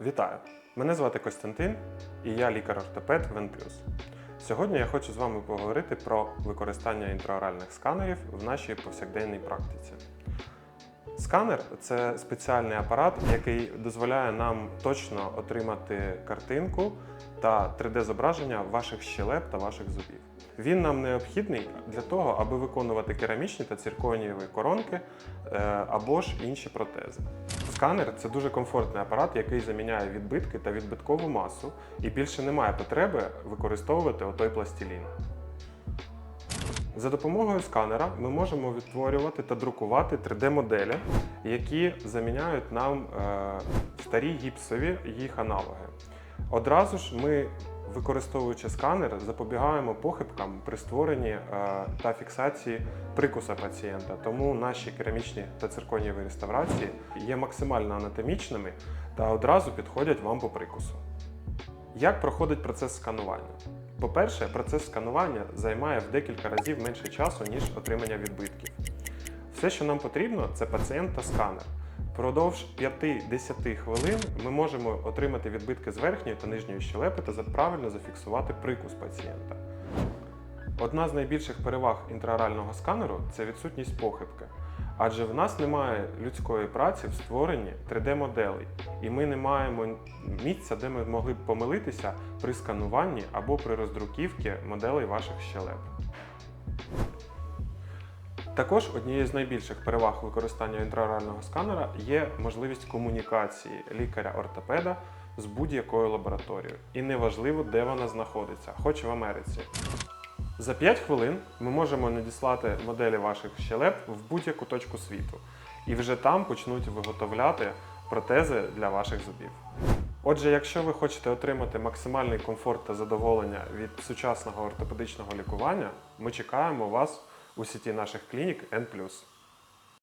Вітаю! Мене звати Костянтин і я лікар-ортопед в N+. Сьогодні я хочу з вами поговорити про використання інтраоральних сканерів в нашій повсякденній практиці. Сканер це спеціальний апарат, який дозволяє нам точно отримати картинку та 3D-зображення ваших щелеп та ваших зубів. Він нам необхідний для того, аби виконувати керамічні та цирконієві коронки е, або ж інші протези. Сканер це дуже комфортний апарат, який заміняє відбитки та відбиткову масу, і більше немає потреби використовувати отой пластилін. За допомогою сканера ми можемо відтворювати та друкувати 3D-моделі, які заміняють нам е, старі гіпсові їх аналоги. Одразу ж ми, використовуючи сканер, запобігаємо похибкам при створенні е, та фіксації прикуса пацієнта. Тому наші керамічні та цирконієві реставрації є максимально анатомічними та одразу підходять вам по прикусу. Як проходить процес сканування? По-перше, процес сканування займає в декілька разів менше часу, ніж отримання відбитків. Все, що нам потрібно, це пацієнт та сканер. Впродовж 5-10 хвилин ми можемо отримати відбитки з верхньої та нижньої щелепи та правильно зафіксувати прикус пацієнта. Одна з найбільших переваг інтраорального сканеру це відсутність похибки. Адже в нас немає людської праці в створенні 3D-моделей, і ми не маємо місця, де ми могли б помилитися при скануванні або при роздруківці моделей ваших щелеп. Також однією з найбільших переваг використання інтраорального сканера є можливість комунікації лікаря-ортопеда з будь-якою лабораторією. І неважливо, де вона знаходиться, хоч в Америці. За 5 хвилин ми можемо надіслати моделі ваших щелеп в будь-яку точку світу, і вже там почнуть виготовляти протези для ваших зубів. Отже, якщо ви хочете отримати максимальний комфорт та задоволення від сучасного ортопедичного лікування, ми чекаємо вас у сети наших клиник N+.